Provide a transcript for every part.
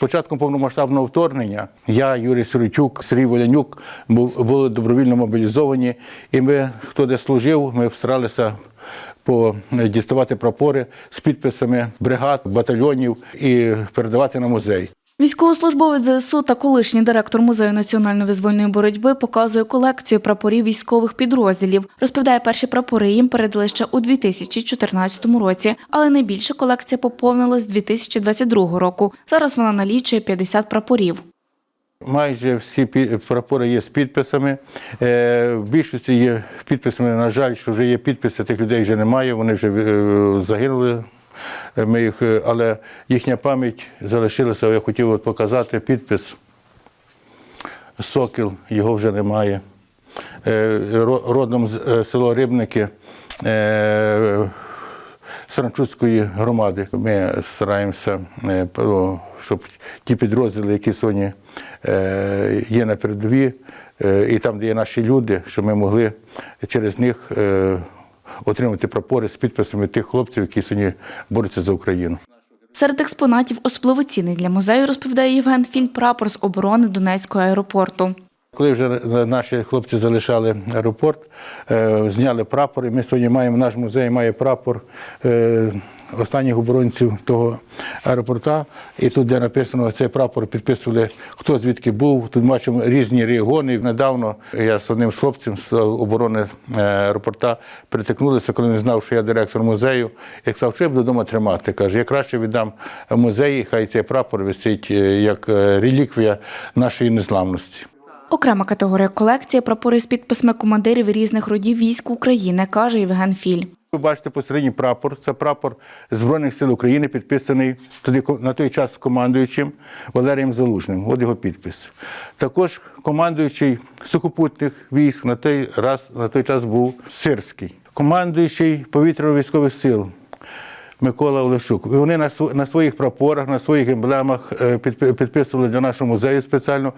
початком повномасштабного вторгнення я, Юрій Сиротюк, Сергій Волянюк були добровільно мобілізовані, і ми, хто де служив, ми старалися по діставати прапори з підписами бригад, батальйонів і передавати на музей. Військовослужбовець ЗСУ та колишній директор музею національно-визвольної боротьби показує колекцію прапорів військових підрозділів. Розповідає, перші прапори їм передали ще у 2014 році, але найбільша колекція поповнилась з 2022 року. Зараз вона налічує 50 прапорів. Майже всі прапори є з підписами. Е, В більшості є підписами. На жаль, що вже є підписи, тих людей вже немає, вони вже е, загинули. Е, Ми їх, е, але їхня пам'ять залишилася. Я хотів от показати підпис. Сокіл, його вже немає. Е, Родом з село Рибники. Саранчуцької громади. Ми стараємося, щоб ті підрозділи, які сьогодні є на передовій, е, і там, де є наші люди, щоб ми могли через них отримати прапори з підписами тих хлопців, які сьогодні борються за Україну. Серед експонатів особливо цінний для музею, розповідає Євген Філь, прапор з оборони Донецького аеропорту. Коли вже наші хлопці залишали аеропорт, е, зняли прапор, і ми сьогодні маємо, наш музей має прапор е, останніх оборонців того аеропорта. І тут, де написано цей прапор, підписували, хто звідки був. Тут бачимо різні регіони. Недавно я з одним хлопцем з оборони е, аеропорта притикнулися, коли він знав, що я директор музею. Я сказав, що я буду вдома тримати. Каже, я краще віддам музеї, хай цей прапор висить е, як е, реліквія нашої незламності. Окрема категорія колекції прапори з підписами командирів різних родів військ України, каже Євген Філь. Ви бачите посередній прапор. Це прапор Збройних сил України, підписаний тоді на той час командуючим Валерієм Залужним. От його підпис. Також командуючий сухопутних військ на той раз на той час був Сирський, командуючий повітряно-військових сил. Микола Олещук. І Вони на своїх прапорах, на своїх емблемах е, підписували для нашого музею спеціально.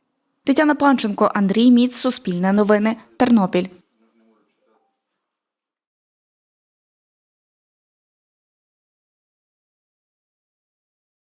Тетяна Панченко, Андрій Міц, Суспільне новини, Тернопіль.